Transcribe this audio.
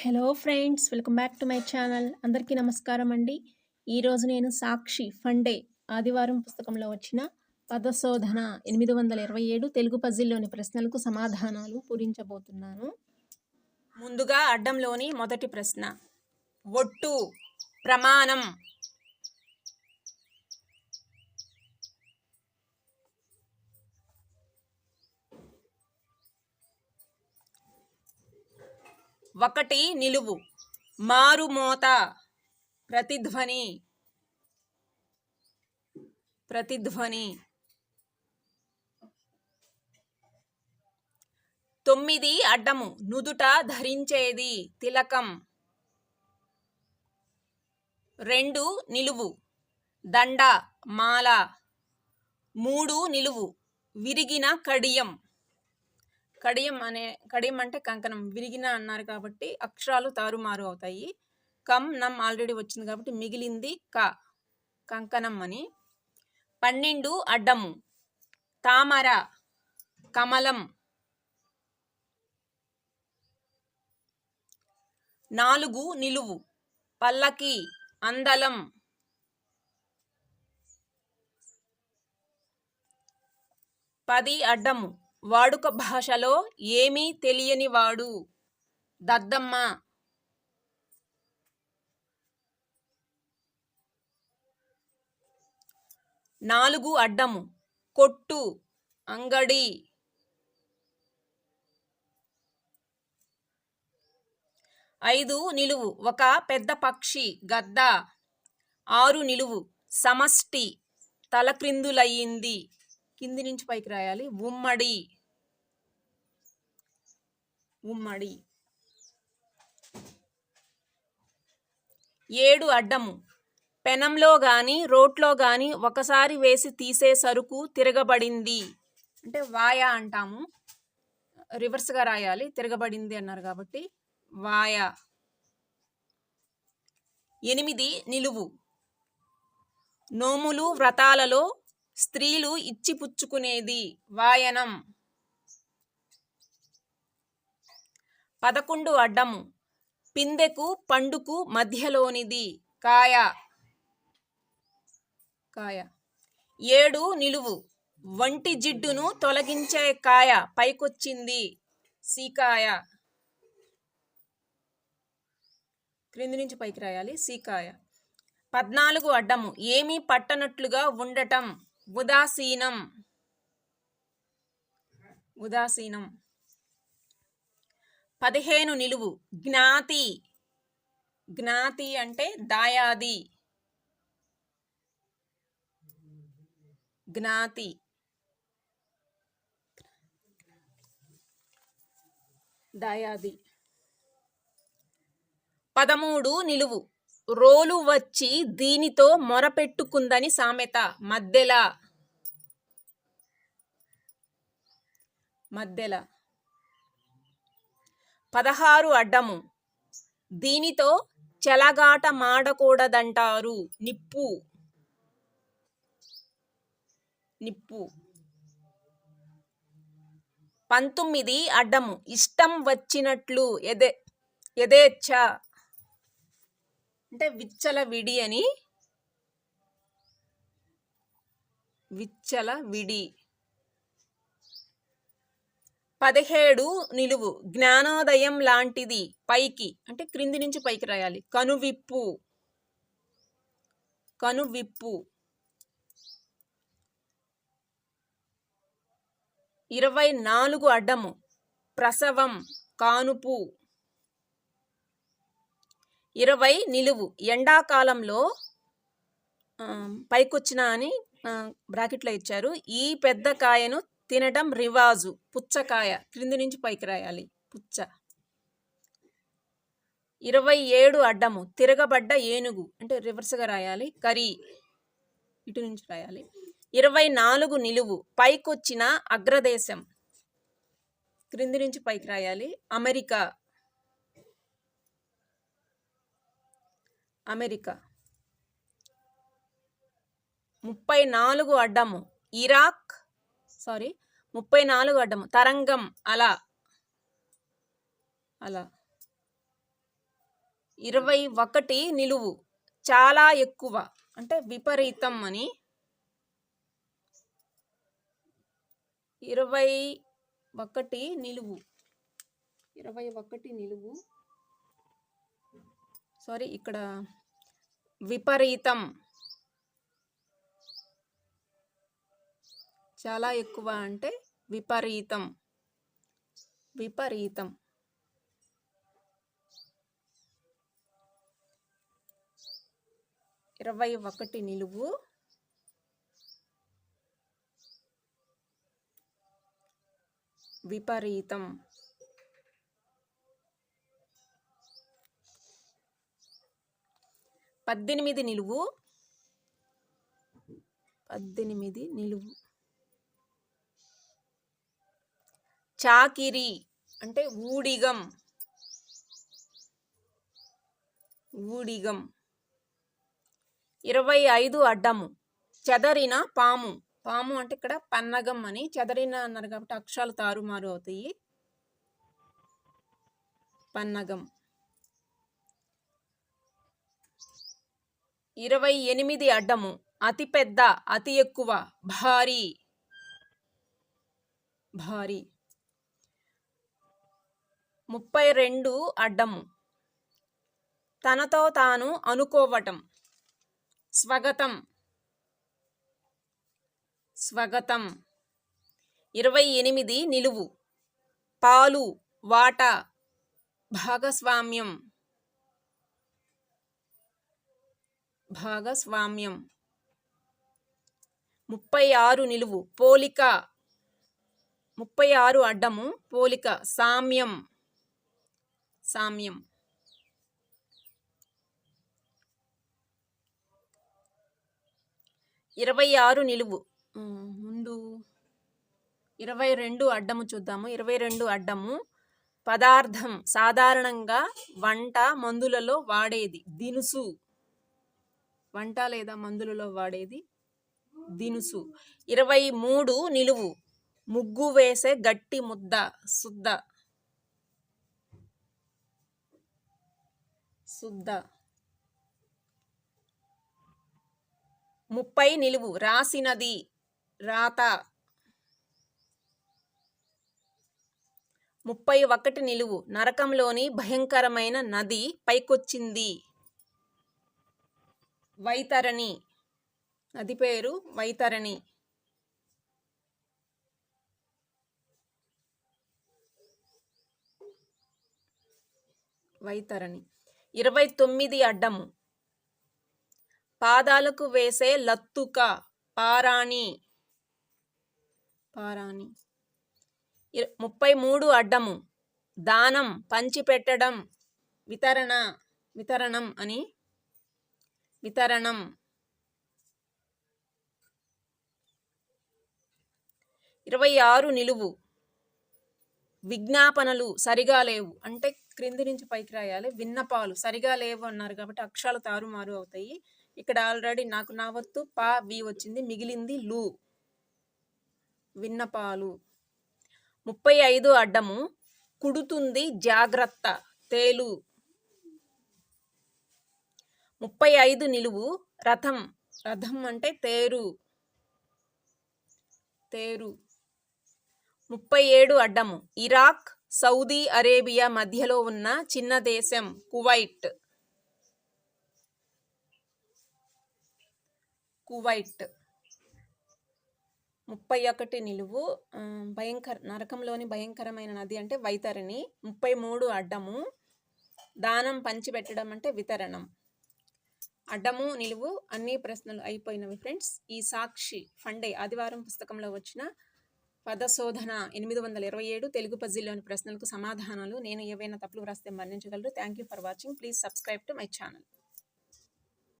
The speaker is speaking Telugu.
Hello friends welcome back to my channel. అందరికీ నమస్కారం అండి. ఈరోజు నేను సాక్షి ఫండే ఆదివారం పుస్తకంలో వచ్చిన పదశోధన ఎనిమిది వందల ఇరవై ఏడు తెలుగు పజిల్లోని ప్రశ్నలకు సమాధానాలు పూరించబోతున్నాను. ముందుగా అడ్డంలోని మొదటి ప్రశ్న. ఒట్టు ప్రమాణం ఒకటి నిలువు. మారుమోత. ప్రతిధ్వని. ప్రతిధ్వని. తొమ్మిది అడ్డము. నుదుట ధరించేది తిలకం. రెండు నిలువు. దండ మాల. మూడు నిలువు. విరిగిన కడియం. కడియం అనే కడియం అంటే కంకణం. విరిగిన అన్నారు కాబట్టి అక్షరాలు తారుమారు అవుతాయి. కమ్ నమ్ ఆల్రెడీ వచ్చింది కాబట్టి మిగిలింది క. కంకణం అని. పన్నెండు అడ్డము. తామర కమలం. నాలుగు నిలువు. పల్లకి అందలం. పది అడ్డము. వాడుక భాషలో ఏమీ తెలియని వాడు. దద్దమ్మ. నాలుగు అడ్డము. కొట్టు. అంగడి. ఐదు నిలువు. ఒక పెద్ద పక్షి. గద్ద. ఆరు నిలువు. సమష్టి. తలక్రిందులయ్యింది. కింది నుంచి పైకి రాయాలి. ఉమ్మడి. ఉమ్మడి. ఏడు అడ్డము. పెనంలో గాని రోట్లో గాని ఒకసారి వేసి తీసే సరుకు తిరగబడింది. అంటే వాయా అంటాము. రివర్స్గా రాయాలి. తిరగబడింది అన్నారు కాబట్టి వాయ. ఎనిమిది నిలువు. నోములు వ్రతాలలో స్త్రీలు ఇచ్చిపుచ్చుకునేది వాయనం. పదకొండు అడ్డము. పిందెకు పండుకు మధ్యలోనిది. కాయ. కాయ. ఏడు నిలువు. వంటి జిడ్డును తొలగించే కాయ పైకొచ్చింది. సీకాయ. క్రింది నుంచి పైకి రాయాలి. సీకాయ. పద్నాలుగు అడ్డము. ఏమీ పట్టనట్లుగా ఉండటం. ఉదాసీనం. ఉదాసీనం. పదిహేను నిలువు. జ్ఞాతి. జ్ఞాతి అంటే దాయాది. జ్ఞాతి. దాయాది. పదమూడు నిలువు. రోలు వచ్చి దీనితో మొరపెట్టుకుందని సామెత. మద్దెల. మద్దెల. పదహారు అడ్డము. దీనితో చెలగాట మాడకూడదంటారు నిప్పు. నిప్పు. పంతొమ్మిది అడ్డము. ఇష్టం వచ్చినట్లు ఎదే యథేచ్ఛ. అంటే విచ్చల విడి అని. విచ్చల విడి. పదిహేడు నిలువు. జ్ఞానోదయం లాంటిది. పైకి. అంటే క్రింది నుంచి పైకి రాయాలి. కనువిప్పు. కనువిప్పు. ఇరవై నాలుగు అడ్డము. ప్రసవం. కానుపు. ఇరవై నిలువు ఎండాకాలంలో పైకొచ్చిన అని బ్రాకెట్లో ఇచ్చారు. ఈ పెద్ద కాయను తినడం రివాజు. పుచ్చకాయ క్రింది నుంచి పైకి రాయాలి. పుచ్చ. ఇరవై ఏడు అడ్డము. తిరగబడ్డ ఏనుగు. అంటే రివర్స్గా రాయాలి. కరీ ఇటు నుంచి రాయాలి. ఇరవై నాలుగు నిలువు. పైకొచ్చిన అగ్రదేశం. క్రింది నుంచి పైకి రాయాలి. అమెరికా. అమెరికా. ముప్పై నాలుగు అడ్డము. ఇరాక్ సారీ ముప్పై నాలుగు అడ్డము. తరంగం అలా. అలా. ఇరవై ఒకటి నిలువు. చాలా ఎక్కువ. అంటే విపరీతం అని. ఇరవై ఒకటి నిలువు. ఇరవై ఒకటి నిలువు. సారీ ఇక్కడ విపరీతం. చాలా ఎక్కువ అంటే విపరీతం. విపరీతం. ఇరవై ఒకటి నిలువు. విపరీతం. పద్దెనిమిది నిలువు. పద్దెనిమిది నిలువు. చాకిరి అంటే ఊడిగం. ఊడిగం. ఇరవై ఐదు అడ్డము. చెదరిన పాము. పాము అంటే ఇక్కడ పన్నగం అని. చెదరిన అన్నారు కాబట్టి అక్షరాలు తారుమారు అవుతాయి. పన్నగం. ఇరవై ఎనిమిది అడ్డము. అతి పెద్ద అతి ఎక్కువ. భారీ. భారీ. ముప్పై రెండు అడ్డము. తనతో తాను అనుకోవటం. స్వగతం. స్వగతం. ఇరవై ఎనిమిది నిలువు. పాలు వాటా. భాగస్వామ్యం. భాగస్వామ్యం. ముప్పై ఆరు నిలువు పోలిక. ముప్పై ఆరు అడ్డము పోలిక. సామ్యం. సామ్యం. ఇరవై ఆరు నిలువు ముందు ఇరవై రెండు అడ్డము చూద్దాము. ఇరవై రెండు అడ్డము పదార్థం సాధారణంగా వంట మందులలో వాడేది. దినుసు. వంట లేదా మందులలో వాడేది? దినుసు. ఇరవై మూడు నిలువు. ముగ్గు వేసే గట్టి ముద్ద శుద్ధ. శుద్ధ. ముప్పై నిలువు. రాసినది. రాత. ముప్పై ఒకటి నిలువు. నరకంలోని భయంకరమైన నది పైకొచ్చింది. వైతరణి. నది పేరు వైతరణి. వైతరణి. ఇరవై తొమ్మిది అడ్డము. పాదాలకు వేసే లత్తుక పారాణి. పారాణి. ముప్పై మూడు అడ్డము. దానం పంచిపెట్టడం వితరణ వితరణం అని వితరణం. ఇరవై ఆరు నిలువు. విజ్ఞాపనలు సరిగా లేవు. అంటే క్రింది నుంచి పైకి రాయాలి. విన్నపాలు సరిగా లేవు అన్నారు కాబట్టి అక్షరాలు తారుమారు అవుతాయి. ఇక్కడ ఆల్రెడీ నాకు నా వత్తు పా వి వచ్చింది. మిగిలింది లు. విన్నపాలు. ముప్పై ఐదు అడ్డము. కుడుతుంది జాగ్రత్త. తేలు. ముప్పై ఐదు నిలువు రథం. రథం అంటే తేరు. తేరు. ముప్పై ఏడు అడ్డము. ఇరాక్ సౌదీ అరేబియా మధ్యలో ఉన్న చిన్న దేశం కువైట్. కువైట్. ముప్పై ఒకటి నిలువు భయంకర నరకంలోని భయంకరమైన నది అంటే వైతరిణి. ముప్పై మూడు అడ్డము. దానం పంచిపెట్టడం అంటే వితరణం. అడ్డము నిలువు అన్ని ప్రశ్నలు అయిపోయినవి ఫ్రెండ్స్. ఈ సాక్షి ఫండే ఆదివారం పుస్తకంలో వచ్చిన పదశోధన ఎనిమిది వందల ఇరవై ఏడు తెలుగు పజిల్లోని ప్రశ్నలకు సమాధానాలు నేను ఏవైనా తప్పులు వ్రాస్తే మన్నించగలరు. Thank you for watching please subscribe to my channel